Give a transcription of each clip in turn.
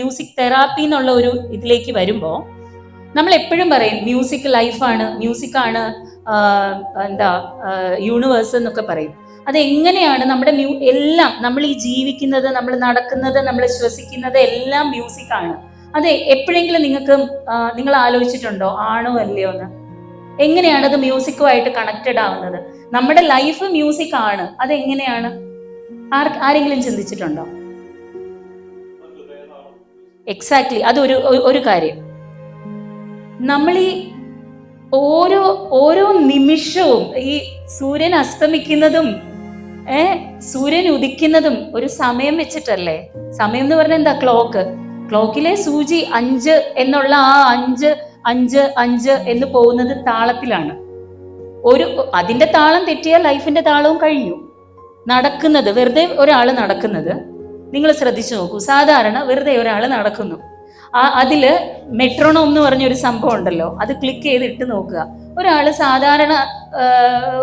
Music therapy എന്നുള്ള ഒരു ഇതിലേക്ക് വരുമ്പോൾ നമ്മൾ എപ്പോഴും പറയും മ്യൂസിക് ലൈഫാണ് മ്യൂസിക്കാണ് എന്താ യൂണിവേഴ്സ് എന്നൊക്കെ പറയും. അത് എങ്ങനെയാണ് നമ്മുടെ മ്യൂ എല്ലാം നമ്മൾ ഈ ജീവിക്കുന്നത് നമ്മൾ നടക്കുന്നത് നമ്മൾ ശ്വസിക്കുന്നത് എല്ലാം മ്യൂസിക്കാണ് അത് എപ്പോഴെങ്കിലും നിങ്ങൾക്ക് നിങ്ങൾ ആലോചിച്ചിട്ടുണ്ടോ? ആണോ അല്ലയോ എന്ന്? എങ്ങനെയാണ് അത് മ്യൂസിക്കുമായിട്ട് കണക്റ്റഡ് ആവുന്നത്? നമ്മുടെ ലൈഫ് മ്യൂസിക് ആണ്. അത് എങ്ങനെയാണ് ആർ ആരെങ്കിലും ചിന്തിച്ചിട്ടുണ്ടോ? എക്സാക്ട്ലി അതൊരു ഒരു കാര്യം. നമ്മൾ ഈ ഓരോ ഓരോ നിമിഷവും ഈ സൂര്യൻ അസ്തമിക്കുന്നതും ഏ സൂര്യൻ ഉദിക്കുന്നതും ഒരു സമയം വെച്ചിട്ടല്ലേ? സമയം എന്ന് പറഞ്ഞാൽ എന്താ? ക്ലോക്ക് ക്ലോക്കിലെ സൂചി അഞ്ച് എന്നുള്ള ആ അഞ്ച് അഞ്ച് അഞ്ച് എന്ന് പോകുന്നത് താളത്തിലാണ്. ഒരു അതിന്റെ താളം തെറ്റിയാൽ ലൈഫിന്റെ താളവും കഴിഞ്ഞു. നടക്കുന്നത് വെറുതെ ഒരാൾ നടക്കുന്നത് നിങ്ങൾ ശ്രദ്ധിച്ചു നോക്കൂ. സാധാരണ വെറുതെ ഒരാൾ നടക്കുന്നു. ആ അതിൽ മെട്രോണോം എന്ന് പറഞ്ഞൊരു സംഭവം ഉണ്ടല്ലോ. അത് ക്ലിക്ക് ചെയ്ത് ഇട്ട് നോക്കുക. ഒരാൾ സാധാരണ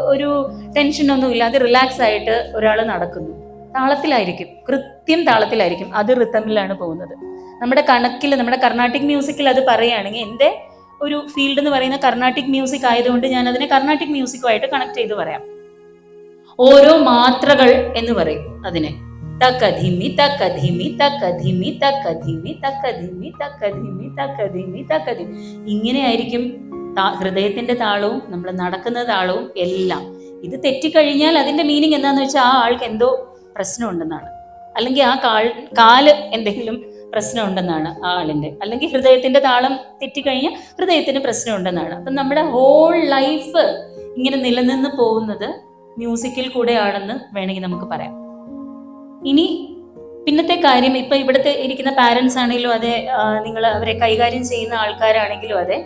ഒരു ടെൻഷനൊന്നും ഇല്ലാതെ റിലാക്സ് ആയിട്ട് ഒരാൾ നടക്കുന്നു. താളത്തിലായിരിക്കും. കൃത്യം താളത്തിലായിരിക്കും. അത് റിത്തമിലാണ് പോകുന്നത്. നമ്മുടെ കണക്കിൽ നമ്മുടെ കർണാട്ടിക് മ്യൂസിക്കിൽ അത് പറയുകയാണെങ്കിൽ എന്റെ ഒരു ഫീൽഡ് എന്ന് പറയുന്ന കർണാട്ടിക് മ്യൂസിക് ആയതുകൊണ്ട് ഞാൻ അതിനെ കർണാട്ടിക് മ്യൂസിക്കുമായിട്ട് കണക്ട് ചെയ്ത് പറയാം. ഓരോ മാത്രകൾ എന്ന് പറയും അതിനെ. തകധിമി തകധിമി തകധിമി धीमी തകധിമി തകധിമി തകധിമി ധിമി ഇങ്ങനെയായിരിക്കും ഹൃദയത്തിന്റെ താളവും നമ്മൾ നടക്കുന്ന താളവും എല്ലാം. ഇത് തെറ്റിക്കഴിഞ്ഞാൽ അതിന്റെ മീനിങ് എന്താന്ന് വെച്ചാൽ ആ ആൾക്ക് എന്തോ പ്രശ്നമുണ്ടെന്നാണ്. അല്ലെങ്കിൽ ആ കാൾ കാൽ എന്തെങ്കിലും പ്രശ്നമുണ്ടെന്നാണ് ആ ആളിന്റെ. അല്ലെങ്കിൽ ഹൃദയത്തിന്റെ താളം തെറ്റിക്കഴിഞ്ഞാൽ ഹൃദയത്തിന് പ്രശ്നമുണ്ടെന്നാണ്. അപ്പം നമ്മുടെ ഹോൾ ലൈഫ് ഇങ്ങനെ നിലനിന്ന് പോകുന്നത് മ്യൂസിക്കിൽ കൂടെയാണെന്ന് വേണമെങ്കിൽ നമുക്ക് പറയാം. ഇനി പിന്നത്തെ കാര്യം ഇപ്പൊ ഇവിടുത്തെ ഇരിക്കുന്ന പാരൻസ് ആണെങ്കിലും അതെ നിങ്ങൾ അവരെ കൈകാര്യം ചെയ്യുന്ന ആൾക്കാരാണെങ്കിലും അതെ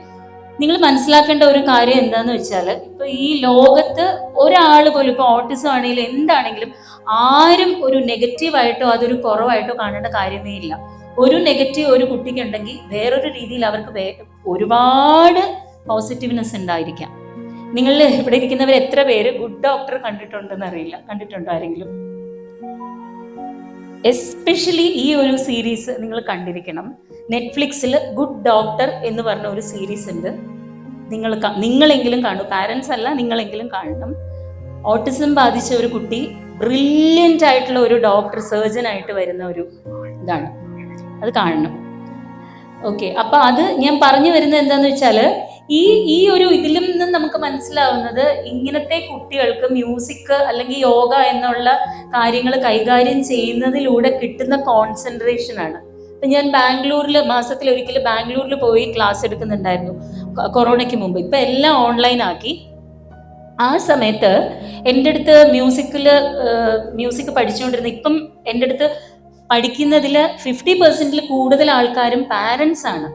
നിങ്ങൾ മനസ്സിലാക്കേണ്ട ഒരു കാര്യം എന്താന്ന് വെച്ചാൽ ഇപ്പൊ ഈ ലോകത്ത് ഒരാൾ പോലും ഇപ്പൊ ഓട്ടിസം ആണെങ്കിലും എന്താണെങ്കിലും ആരും ഒരു നെഗറ്റീവായിട്ടോ അതൊരു കുറവായിട്ടോ കാണേണ്ട കാര്യമേ ഇല്ല. ഒരു നെഗറ്റീവ് ഒരു കുട്ടിക്ക് ഉണ്ടെങ്കിൽ വേറൊരു രീതിയിൽ അവർക്ക് ഒരുപാട് പോസിറ്റീവ്നെസ് ഉണ്ടായിരിക്കാം. നിങ്ങൾ ഇവിടെ ഇരിക്കുന്നവർ എത്ര പേര് ഗുഡ് ഡോക്ടർ കണ്ടിട്ടുണ്ടെന്ന് അറിയില്ല. കണ്ടിട്ടുണ്ടോ ആരെങ്കിലും? എസ്പെഷ്യലി ഈ ഒരു സീരീസ് നിങ്ങൾ കണ്ടിരിക്കണം. നെറ്റ്ഫ്ലിക്സിൽ ഗുഡ് ഡോക്ടർ എന്ന് പറഞ്ഞ ഒരു സീരീസ് ഉണ്ട്. നിങ്ങൾ നിങ്ങളെങ്കിലും കാണും. പാരൻസ് അല്ല നിങ്ങളെങ്കിലും കാണണം. ഓട്ടിസം ബാധിച്ച ഒരു കുട്ടി ബ്രില്യന്റ് ആയിട്ടുള്ള ഒരു ഡോക്ടർ സർജൻ ആയിട്ട് വരുന്ന ഒരു ഇതാണ്. അത് കാണണം. ഓക്കെ അപ്പൊ അത് ഞാൻ പറഞ്ഞു വരുന്നത് എന്താന്ന് വെച്ചാൽ ഈ ഈ ഒരു ഇതിലും നിന്നും നമുക്ക് മനസ്സിലാവുന്നത് ഇങ്ങനത്തെ കുട്ടികൾക്ക് മ്യൂസിക് അല്ലെങ്കിൽ യോഗ എന്നുള്ള കാര്യങ്ങൾ കൈകാര്യം ചെയ്യുന്നതിലൂടെ കിട്ടുന്ന കോൺസെൻട്രേഷൻ ആണ്. ഇപ്പം ഞാൻ ബാംഗ്ലൂരിൽ മാസത്തിൽ ഒരിക്കൽ ബാംഗ്ലൂരിൽ പോയി ക്ലാസ് എടുക്കുന്നുണ്ടായിരുന്നു. കൊറോണയ്ക്ക് മുമ്പ്. ഇപ്പം എല്ലാം ഓൺലൈൻ ആക്കി. ആ സമയത്ത് എന്റെ അടുത്ത് മ്യൂസിക്കിൽ മ്യൂസിക് പഠിച്ചുകൊണ്ടിരുന്ന ഇപ്പം എന്റെ അടുത്ത് പഠിക്കുന്നതിൽ ഫിഫ്റ്റി പെർസെന്റിൽ കൂടുതൽ ആൾക്കാരും പാരൻസ് ആണ്.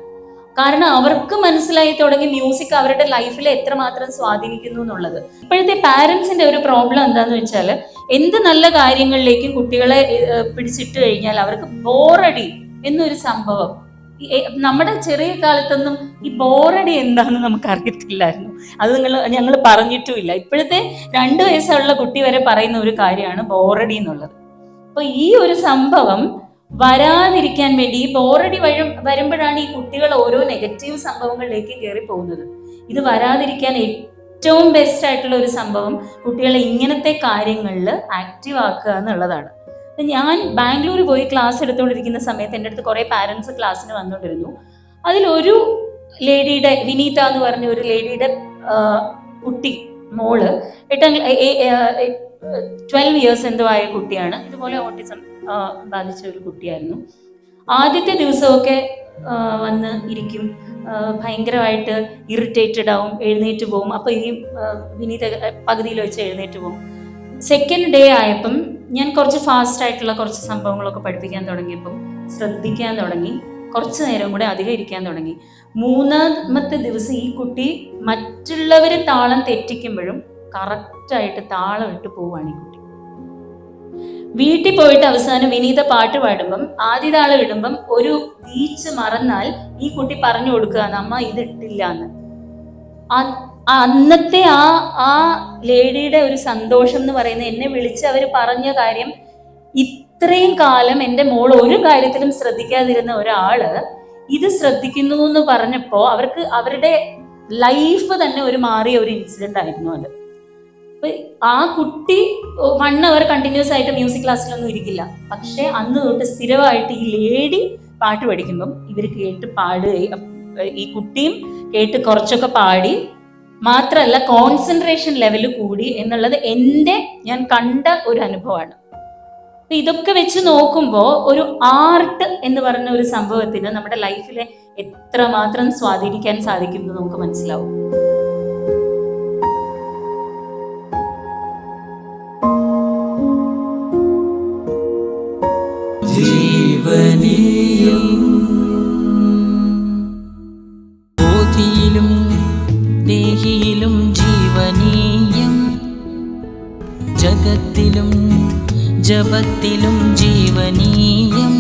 കാരണം അവർക്ക് മനസ്സിലായി തുടങ്ങി മ്യൂസിക് അവരുടെ ലൈഫിൽ എത്രമാത്രം സ്വാധീനിക്കുന്നു എന്നുള്ളത്. ഇപ്പോഴത്തെ പാരൻസിന്റെ ഒരു പ്രോബ്ലം എന്താന്ന് വെച്ചാൽ എന്ത് നല്ല കാര്യങ്ങളിലേക്കും കുട്ടികളെ പിടിച്ചിട്ട് കഴിഞ്ഞാൽ അവർക്ക് ബോറടി എന്നൊരു സംഭവം. നമ്മുടെ ചെറിയ കാലത്തൊന്നും ഈ ബോറടി എന്താണെന്ന് നമുക്ക് അറിയത്തില്ലായിരുന്നു അത് നിങ്ങൾ ഞങ്ങൾ പറഞ്ഞിട്ടുമില്ല. ഇപ്പോഴത്തെ രണ്ട് വയസ്സുള്ള കുട്ടി വരെ പറയുന്ന ഒരു കാര്യമാണ് ബോറടി എന്നുള്ളത്. അപ്പൊ ഈ ഒരു സംഭവം വരാതിരിക്കാൻ വേണ്ടി ഈ ബോറടി വരും വരുമ്പോഴാണ് ഈ കുട്ടികൾ ഓരോ നെഗറ്റീവ് സംഭവങ്ങളിലേക്ക് കയറി പോകുന്നത്. ഇത് വരാതിരിക്കാൻ ഏറ്റവും ബെസ്റ്റ് ആയിട്ടുള്ള ഒരു സംഭവം കുട്ടികളെ ഇങ്ങനത്തെ കാര്യങ്ങളിൽ ആക്റ്റീവ് ആക്കുക എന്നുള്ളതാണ്. ഞാൻ ബാംഗ്ലൂർ പോയി ക്ലാസ് എടുത്തുകൊണ്ടിരിക്കുന്ന സമയത്ത് എന്റെ അടുത്ത് കുറേ പാരൻസ് ക്ലാസ്സിന് വന്നുകൊണ്ടിരുന്നു. അതിലൊരു ലേഡിയുടെ വിനീത എന്ന് പറഞ്ഞ ഒരു ലേഡിയുടെ കുട്ടി മോൾ എട്ടാം ട്വൽവ് ഇയേഴ്സ് എന്തോ ആയ കുട്ടിയാണ്. ഇതുപോലെ ഓട്ടിസം ബാധിച്ച ഒരു കുട്ടിയായിരുന്നു. ആദ്യത്തെ ദിവസമൊക്കെ വന്ന് ഇരിക്കും. ഭയങ്കരമായിട്ട് ഇറിറ്റേറ്റഡ് ആവും എഴുന്നേറ്റ് പോകും അപ്പോൾ ഈ വിനീത പകുതിയിൽ വെച്ച് എഴുന്നേറ്റ് പോകും സെക്കൻഡ് ഡേ ആയപ്പം ഞാൻ കുറച്ച് ഫാസ്റ്റ് ആയിട്ടുള്ള കുറച്ച് സംഭവങ്ങളൊക്കെ പഠിപ്പിക്കാൻ തുടങ്ങിയപ്പം ശ്രദ്ധിക്കാൻ തുടങ്ങി. കുറച്ച് നേരം കൂടെ അധികം ഇരിക്കാൻ തുടങ്ങി. മൂന്നാമത്തെ ദിവസം ഈ കുട്ടി മറ്റുള്ളവർ താളം തെറ്റിക്കുമ്പോഴും കറക്റ്റായിട്ട് താളം ഇട്ട് പോവാണ് ഈ കുട്ടി. വീട്ടിൽ പോയിട്ട് അവസാനം വിനീത പാട്ട് പാടുമ്പം ആദ്യ താളം ഇടുമ്പം ഒരു വീച്ച് മറന്നാൽ ഈ കുട്ടി പറഞ്ഞു കൊടുക്കുക അമ്മ ഇത് ഇട്ടില്ല എന്ന് അന്നത്തെ ആ ആ ലേഡിയുടെ ഒരു സന്തോഷം എന്ന് പറയുന്നത് എന്നെ വിളിച്ച് അവർ പറഞ്ഞ കാര്യം ഇത്രയും കാലം എന്റെ മോൾ ഒരു കാര്യത്തിലും ശ്രദ്ധിക്കാതിരുന്ന ഒരാൾ ഇത് ശ്രദ്ധിക്കുന്നു എന്ന് പറഞ്ഞപ്പോൾ അവർക്ക് അവരുടെ ലൈഫ് തന്നെ ഒരു മാറിയ ഒരു ഇൻസിഡന്റ് ആയിരുന്നു അത്. അപ്പൊ ആ കുട്ടി വൺ അവർ കണ്ടിന്യൂസ് ആയിട്ട് മ്യൂസിക് ക്ലാസ്സിലൊന്നും ഇരിക്കില്ല. പക്ഷെ അന്ന് തൊട്ട് സ്ഥിരമായിട്ട് ഈ ലേഡി പാട്ട് പഠിക്കുമ്പം ഇവർ കേട്ട് പാടുകയും ഈ കുട്ടിയും കേട്ട് കുറച്ചൊക്കെ പാടി മാത്രമല്ല കോൺസെൻട്രേഷൻ ലെവൽ കൂടി എന്നുള്ളത് എന്റെ ഞാൻ കണ്ട ഒരു അനുഭവമാണ്. അപ്പൊ ഇതൊക്കെ വെച്ച് നോക്കുമ്പോൾ ഒരു ആർട്ട് എന്ന് പറഞ്ഞ ഒരു സംഭവത്തിന് നമ്മുടെ ലൈഫിലെ എത്രമാത്രം സ്വാധീനിക്കാൻ സാധിക്കും എന്ന് നമുക്ക് മനസ്സിലാവും. ஜபத்திலும் ஜீவனீயம்.